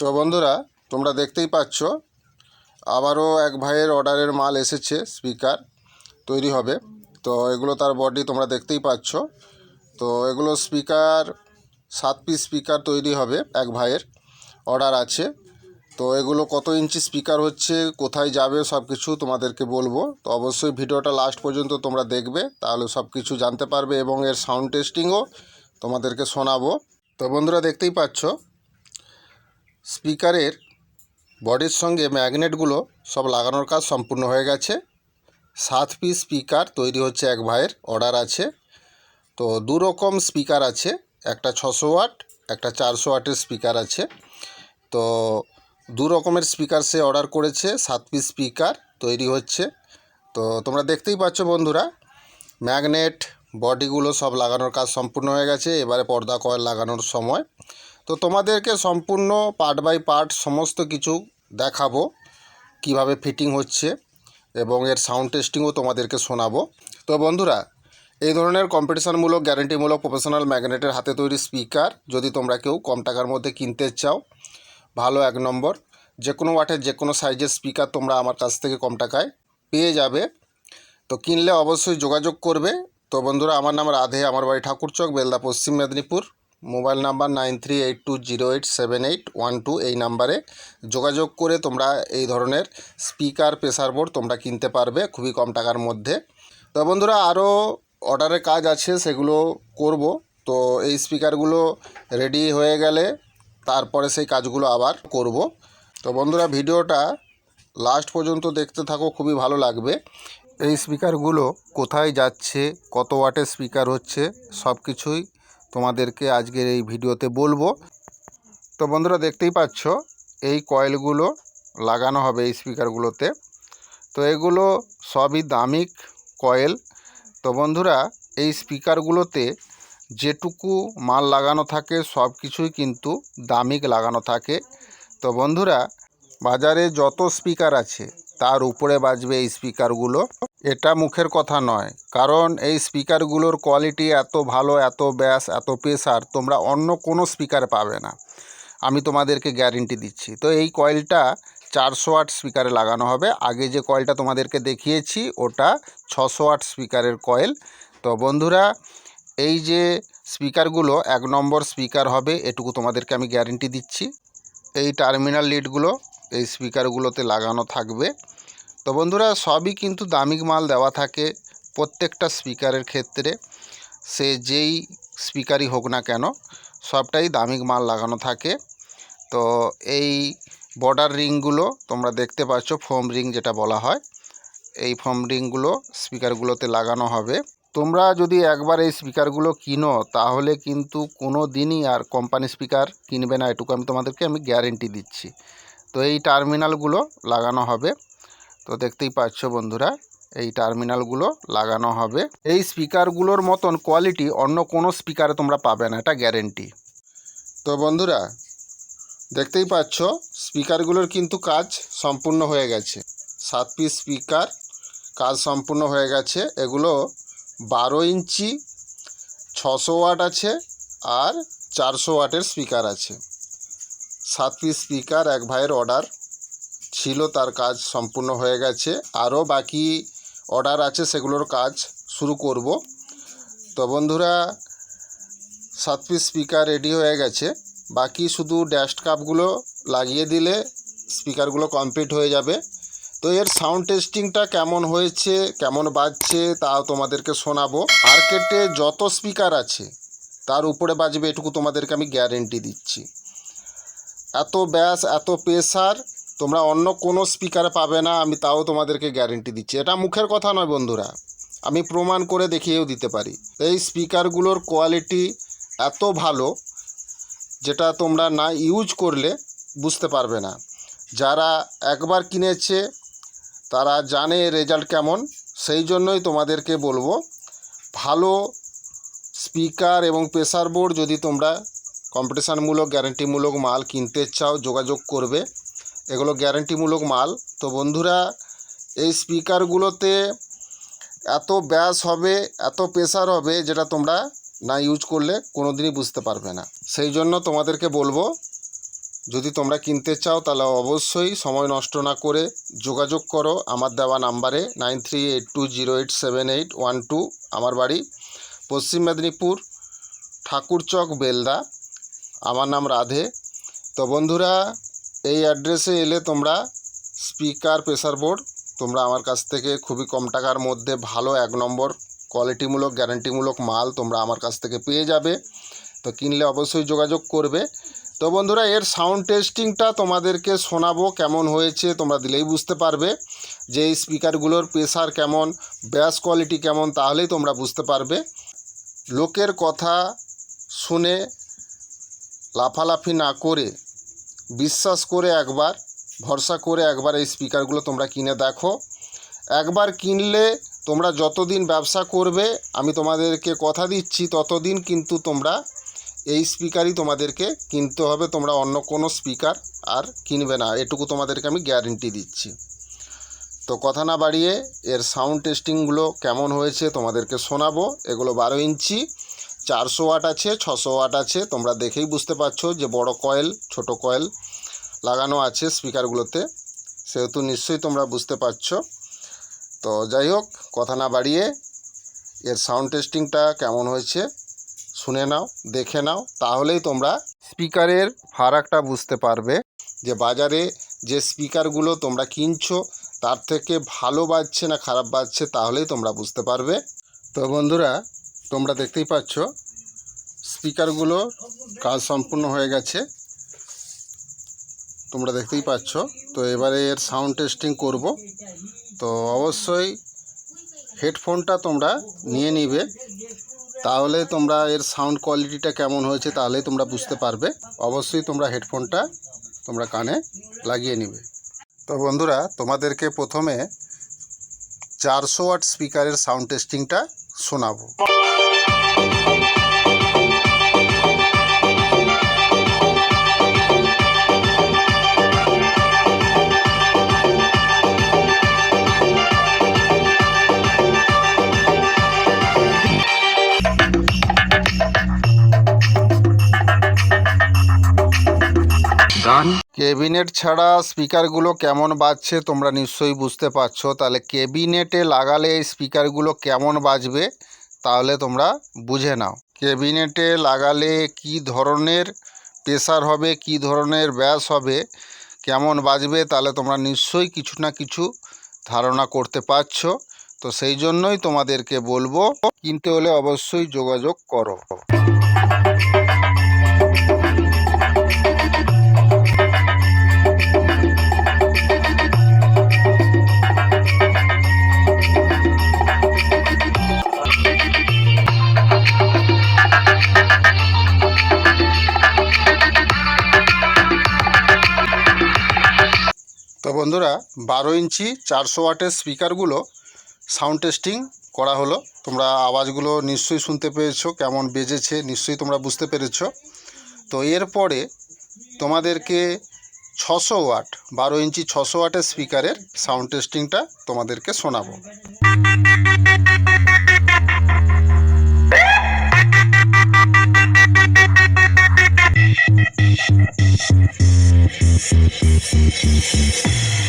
তো বন্ধুরা, তোমরা দেখতেই পাচ্ছ, আবারও এক ভাইয়ের অর্ডারের মাল এসেছে, স্পিকার, তৈরি হবে। তো এগুলো তার বডি তোমরা দেখতেই পাচ্ছ। তো এগুলো স্পিকার, সাত পিস স্পিকার তৈরি হবে, এক ভাইয়ের অর্ডার আছে। তো এগুলো কত ইঞ্চি স্পিকার হচ্ছে, কোথায় যাবে সব কিছু তোমাদেরকে বলব। তো অবশ্যই ভিডিওটা লাস্ট পর্যন্ত তোমরা দেখবে, তাহলে সব কিছু জানতে পারবে এবং এর সাউন্ড টেস্টিংও তোমাদেরকে শোনাবো। তো বন্ধুরা দেখতেই পাচ্ছ স্পিকারের বডির সঙ্গে ম্যাগনেটগুলো সব লাগানোর কাজ সম্পূর্ণ হয়ে গেছে। সাত পিস স্পিকার তৈরি হচ্ছে, এক ভাইয়ের অর্ডার আছে। তো দু রকম স্পিকার আছে, একটা ছশো ওয়াট, একটা চারশো ওয়াটের স্পিকার আছে। তো দু রকমের স্পিকার সে অর্ডার করেছে, সাত পিস স্পিকার তৈরি হচ্ছে। তো তোমরা দেখতেই পাচ্ছ বন্ধুরা, ম্যাগনেট, বডিগুলো সব লাগানোর কাজ সম্পূর্ণ হয়ে গেছে। এবারে পর্দা কয়েল লাগানোর সময় তো তোমাদেরকে সম্পূর্ণ পার্ট বাই পার্ট সমস্ত কিছু দেখাবো, কীভাবে ফিটিং হচ্ছে এবং এর সাউন্ড টেস্টিংও তোমাদেরকে শোনাবো। তো বন্ধুরা, এই ধরনের কম্পিটিশনমূলক গ্যারেন্টিমূলক প্রফেশনাল ম্যাগনেটের হাতে তৈরি স্পিকার যদি তোমরা কেউ কম টাকার মধ্যে কিনতে চাও, ভালো এক নম্বর যে কোনো ওয়াটের যে কোনো সাইজের স্পিকার তোমরা আমার কাছ থেকে কম টাকায় পেয়ে যাবে। তো কিনলে অবশ্যই যোগাযোগ করবে। তো বন্ধুরা, আমার নাম রাধে, আমার বাড়ি Thakurchak, Belda, Paschim Medinipur. Mobile number nine three eight two zero eight seven eight one two এই নাম্বারে যোগাযোগ করে তোমরা এই ধরনের স্পিকার, প্রেসার বোর্ড তোমরা কিনতে পারবে খুবই কম টাকার মধ্যে। তো বন্ধুরা, আরও অর্ডারের কাজ আছে, সেগুলো করব। তো এই স্পিকারগুলো রেডি হয়ে গেলে তারপরে সেই কাজগুলো আবার করব। তো বন্ধুরা, ভিডিওটা লাস্ট পর্যন্ত দেখতে থাকো, খুবই ভালো লাগবে। এই স্পিকারগুলো কোথায় যাচ্ছে, কত ওয়াটের স্পিকার হচ্ছে সব কিছুই তোমাদেরকে আজকের এই ভিডিওতে বলব। তো বন্ধুরা দেখতেই পাচ্ছ, এই কয়েলগুলো লাগানো হবে এই স্পিকারগুলোতে। তো এগুলো সবই দামিক কয়েল। তো বন্ধুরা, এই স্পিকারগুলোতে যেটুকু মাল লাগানো থাকে, সব কিছুই কিন্তু দামিক লাগানো থাকে। তো বন্ধুরা, বাজারে যত স্পিকার আছে তার উপরে বাজবে এই স্পিকারগুলো। এটা মুখের কথা নয়, কারণ এই স্পিকারগুলোর কোয়ালিটি এত ভালো, এত ব্যাস, এত প্রেসার, তোমরা অন্য কোনো স্পিকার পাবে না। আমি তোমাদেরকে গ্যারেন্টি দিচ্ছি। তো এই কয়েলটা চারশো ওয়াট স্পিকারে লাগানো হবে। আগে যে কয়েলটা তোমাদেরকে দেখিয়েছি, ওটা ছশো ওয়াট স্পিকারের কয়েল। তো বন্ধুরা, এই যে স্পিকারগুলো, এক নম্বর স্পিকার হবে, এটুকু তোমাদেরকে আমি গ্যারেন্টি দিচ্ছি। এই টার্মিনাল লিডগুলো এই স্পিকারগুলোতে লাগানো থাকবে। তো বন্ধুরা, সবই কিন্তু দামিক মাল দেওয়া থাকে প্রত্যেকটা স্পিকারের ক্ষেত্রে। সে যেই স্পিকারই হোক না কেন, সবটাই দামিক মাল লাগানো থাকে। তো এই বর্ডার রিংগুলো তোমরা দেখতে পাচ্ছ ফোম রিং যেটা বলা হয়। এই ফোম রিংগুলো স্পিকারগুলোতে লাগানো হবে। তোমরা যদি একবার এই স্পিকারগুলো কিনো, তাহলে কিন্তু কোনো দিনই আর কোম্পানি স্পিকার কিনবে না। এটুকু আমি তোমাদেরকে আমি গ্যারেন্টি দিচ্ছি। তো এই টার্মিনালগুলো লাগানো হবে। তো দেখতেই পাচ্ছ বন্ধুরা, এই টার্মিনালগুলো লাগানো হবে। এই স্পিকারগুলোর মতন কোয়ালিটি অন্য কোনো স্পিকারে তোমরা পাবে না, এটা গ্যারেন্টি। তো বন্ধুরা, দেখতেই পাচ্ছ, স্পিকারগুলোর কিন্তু কাজ সম্পূর্ণ হয়ে গেছে। সাত পিস স্পিকার, কাজ সম্পূর্ণ হয়ে গেছে। এগুলো বারো ইঞ্চি, ছশো ওয়াট আছে আর চারশো ওয়াটের স্পিকার আছে। সাত পিস স্পিকার, এক ভাইয়ের অর্ডার ছিল, তার কাজ সম্পূর্ণ হয়ে গেছে। আরও বাকি অর্ডার আছে, সেগুলোর কাজ শুরু করব। তো বন্ধুরা সাত পিস স্পিকার রেডি হয়ে গেছে। বাকি শুধু ড্যাস্ট কাপগুলো লাগিয়ে দিলে স্পিকারগুলো কমপ্লিট হয়ে যাবে। তো এর সাউন্ড টেস্টিংটা কেমন হয়েছে, কেমন বাজছে, তাও তোমাদেরকে শোনাবো। মার্কেটে যত স্পিকার আছে, তার উপরে বাজবে এটুকু তোমাদেরকে আমি গ্যারেন্টি দিচ্ছি। এত ব্যাস, এত প্রেসার তোমরা অন্য কোনো স্পিকারে পাবে না, আমি তাও তোমাদেরকে গ্যারেন্টি দিচ্ছি। এটা মুখের কথা নয় বন্ধুরা, আমি প্রমাণ করে দেখিয়েও দিতে পারি। এই স্পিকারগুলোর কোয়ালিটি এত ভালো, যেটা তোমরা না ইউজ করলে বুঝতে পারবে না। যারা একবার কিনেছে, তারা জানে রেজাল্ট কেমন, সেই জন্যই তোমাদেরকে বলব, ভালো স্পিকার এবং প্রেসার বোর্ড যদি তোমরা কম্পিটিশানমূলক, গ্যারেন্টিমূলক মাল কিনতে চাও, যোগাযোগ করবে, এগুলো গ্যারেন্টিমূলক মাল। তো বন্ধুরা, এই স্পিকারগুলোতে এত ব্যাস হবে, এত প্রেসার হবে, যেটা তোমরা না ইউজ করলে কোনো দিনই বুঝতে পারবে না। সেই জন্য তোমাদেরকে বলব, যদি তোমরা কিনতে চাও, তাহলে অবশ্যই সময় নষ্ট না করে যোগাযোগ করো। আমার দেওয়া নাম্বারে nine three eight two zero eight seven eight one two, আমার বাড়ি পশ্চিম মেদিনীপুর, ঠাকুরচক, বেলদা। আমার নাম রাধে। তো বন্ধুরা, এই অ্যাড্রেসে এলে তোমরা স্পিকার, প্রেসার বোর্ড, তোমরা আমার কাছ থেকে খুবই কম টাকার মধ্যে ভালো এক নম্বর কোয়ালিটিমূলক, গ্যারান্টিমূলক মাল তোমরা আমার কাছ থেকে পেয়ে যাবে। তো কিনলে অবশ্যই যোগাযোগ করবে। তো বন্ধুরা, এর সাউন্ড টেস্টিংটা তোমাদেরকে শোনাবো কেমন হয়েছে, তোমরা দিলেই বুঝতে পারবে। যে এই স্পিকারগুলোর প্রেসার কেমন, ব্যাস কোয়ালিটি কেমন, তাহলেই তোমরা বুঝতে পারবে। লোকের কথা শুনে লাফালাফি না করে, বিশ্বাস করে একবার, ভরসা করে একবার এই স্পিকারগুলো তোমরা কিনে দেখো। একবার কিনলে তোমরা যতদিন ব্যবসা করবে, আমি তোমাদেরকে কথা দিচ্ছি, ততদিন কিন্তু তোমরা এই স্পিকারই তোমাদেরকে কিনতে হবে, তোমরা অন্য কোনো স্পিকার আর কিনবে না, এটুকু তোমাদেরকে আমি গ্যারেন্টি দিচ্ছি। তো কথা না বাড়িয়ে, এর সাউন্ড টেস্টিংগুলো কেমন হয়েছে তোমাদেরকে শোনাবো, এগুলো বারো ইঞ্চি। চারশো ওয়াট আছে, ছশো ওয়াট আছে। তোমরা দেখেই বুঝতে পারছ যে বড় কয়েল, ছোট কয়েল লাগানো আছে স্পিকারগুলোতে। সেহেতু নিশ্চয়ই তোমরা বুঝতে পারছ। তো যাই হোক, কথা না বাড়িয়ে এর সাউন্ড টেস্টিংটা কেমন হয়েছে শুনে নাও, দেখে নাও, তাহলেই তোমরা স্পিকারের ফারাকটা বুঝতে পারবে যে বাজারে যে স্পিকারগুলো তোমরা কিনছো, তার থেকে ভালো বাজছে না খারাপ বাজছে, তাহলেই তোমরা বুঝতে পারবে। তো বন্ধুরা তোমরা দেখতেই পাচ্ছ, স্পিকারগুলো কাজ সম্পূর্ণ হয়ে গেছে। তোমরা দেখতেই পাচ্ছ, তো এবারে এর সাউন্ড টেস্টিং করব। তো অবশ্যই হেডফোনটা তোমরা নিয়ে নিবে, তাহলে তোমরা এর সাউন্ড কোয়ালিটিটা কেমন হয়েছে তাহলেই তোমরা বুঝতে পারবে। অবশ্যই তোমরা হেডফোনটা তোমরা কানে লাগিয়ে নিবে। তো বন্ধুরা, তোমাদেরকে প্রথমে চারশো ওয়াট স্পিকারের সাউন্ড টেস্টিংটা শোনাবো। কেবিনেট ছাড়া স্পিকারগুলো কেমন বাজছে তোমরা নিশ্চয়ই বুঝতে পারছ। তাহলে কেবিনেটে লাগালে এই স্পিকারগুলো কেমন বাজবে তাহলে তোমরা বুঝে নাও। কেবিনেটে লাগালে কি ধরনের প্রেসার হবে, কি ধরনের ব্যাস হবে, কেমন বাজবে তাহলে তোমরা নিশ্চয়ই কিছু না কিছু ধারণা করতে পারছ। তো সেই জন্যই তোমাদেরকে বলব, কিনতে হলে অবশ্যই যোগাযোগ করো। তো বন্ধুরা, বারো ইঞ্চি চারশো ওয়াটের স্পিকারগুলো সাউন্ড টেস্টিং করা হলো। তোমরা আওয়াজগুলো নিশ্চয়ই শুনতে পেয়েছ, কেমন বেজেছে নিশ্চয়ই তোমরা বুঝতে পেরেছ। তো এরপরে তোমাদেরকে ছশো ওয়াট, বারো ইঞ্চি ছশো ওয়াটের স্পিকারের সাউন্ড টেস্টিংটা তোমাদেরকে শোনাবো।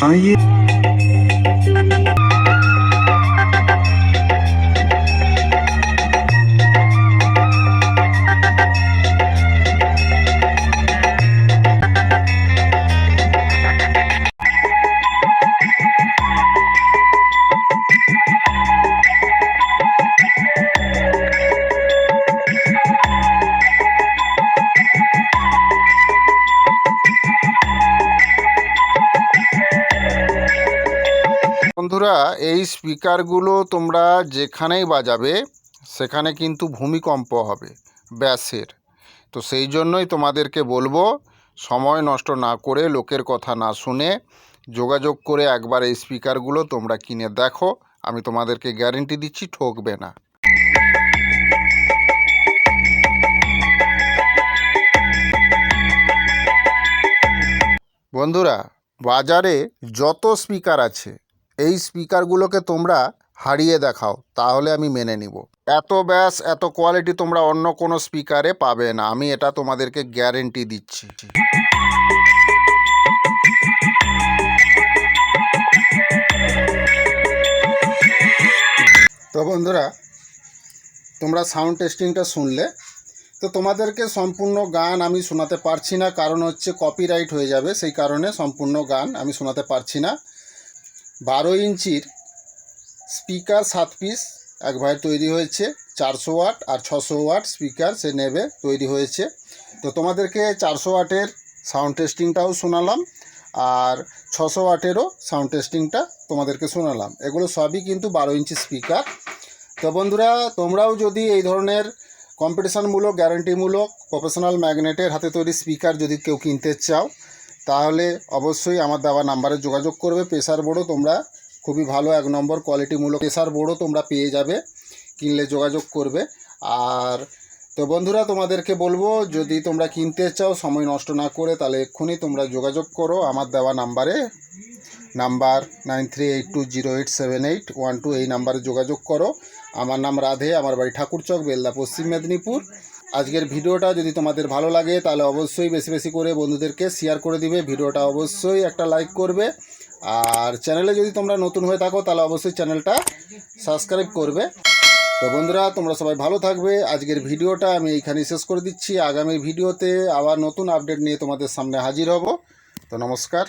唐一。এই স্পিকারগুলো তোমরা যেখানেই বাজাবে, সেখানে কিন্তু ভূমিকম্প হবে, ব্যাসের। তো সেই জন্যই তোমাদেরকে বলব, সময় নষ্ট না করে লোকের কথা না শুনে যোগাযোগ করে একবার এই স্পিকারগুলো তোমরা কিনে দেখো, আমি তোমাদেরকে গ্যারেন্টি দিচ্ছি, ঠকবে না। বন্ধুরা, বাজারে যত স্পিকার আছে এই স্পিকারগুলোকে তোমরা হারিয়ে দেখাও, তাহলে আমি মেনে নিব। এত ব্যাস, এত কোয়ালিটি তোমরা অন্য কোনো স্পিকারে পাবে না, আমি এটা তোমাদেরকে গ্যারেন্টি দিচ্ছি। তো বন্ধুরা, তোমরা সাউন্ড টেস্টিংটা শুনলে। তো তোমাদেরকে সম্পূর্ণ গান আমি শোনাতে পারছি না, কারণ হচ্ছে কপিরাইট হয়ে যাবে, সেই কারণে সম্পূর্ণ গান আমি শোনাতে পারছি না। বারো ইঞ্চির স্পিকার সাত পিস এক ভাইয়ের তৈরি হয়েছে, চারশো ওয়াট আর ছশো ওয়াট স্পিকার সে নেবে, তৈরি হয়েছে। তো তোমাদেরকে চারশো ওয়াটের সাউন্ড টেস্টিংটাও শোনালাম আর ছশো ওয়াটেরও সাউন্ড টেস্টিংটা তোমাদেরকে শোনালাম। এগুলো সবই কিন্তু বারো ইঞ্চি স্পিকার। তো বন্ধুরা, তোমরাও যদি এই ধরনের কম্পিটিশানমূলক, গ্যারান্টিমূলক, প্রফেশনাল ম্যাগনেটের হাতে তৈরি স্পিকার যদি কেউ কিনতে চাও তাহলে অবশ্যই আমার দেওয়া নাম্বারে যোগাযোগ করবে। প্রেশার বোর্ডও তোমরা খুবই ভালো এক নম্বর কোয়ালিটিমূলক প্রেশার বোর্ডও তোমরা পেয়ে যাবে, কিনলে যোগাযোগ করবে। আর তো বন্ধুরা, তোমাদেরকে বলব, যদি তোমরা কিনতে চাও, সময় নষ্ট না করে, তাহলে এক্ষুনি তোমরা যোগাযোগ করো। আমার দেওয়া নাম্বারে number nine three eight two zero eight seven eight one two এই নাম্বারে যোগাযোগ করো। আমার নাম রাধে, আমার বাড়ি ঠাকুরচক, বেলদা, পশ্চিম মেদিনীপুর। আজকের ভিডিওটা যদি তোমাদের ভালো লাগে, তাহলে অবশ্যই বেশি বেশি করে বন্ধুদেরকে শেয়ার করে দিবে। ভিডিওটা অবশ্যই একটা লাইক করবে। আর চ্যানেলে যদি তোমরা নতুন হয়ে থাকো, তাহলে অবশ্যই চ্যানেলটা সাবস্ক্রাইব করবে। তো বন্ধুরা, তোমরা সবাই ভালো থাকবে। আজকের ভিডিওটা আমি এইখানেই শেষ করে দিচ্ছি। আগামী ভিডিওতে আবার নতুন আপডেট নিয়ে তোমাদের সামনে হাজির হব। তো নমস্কার।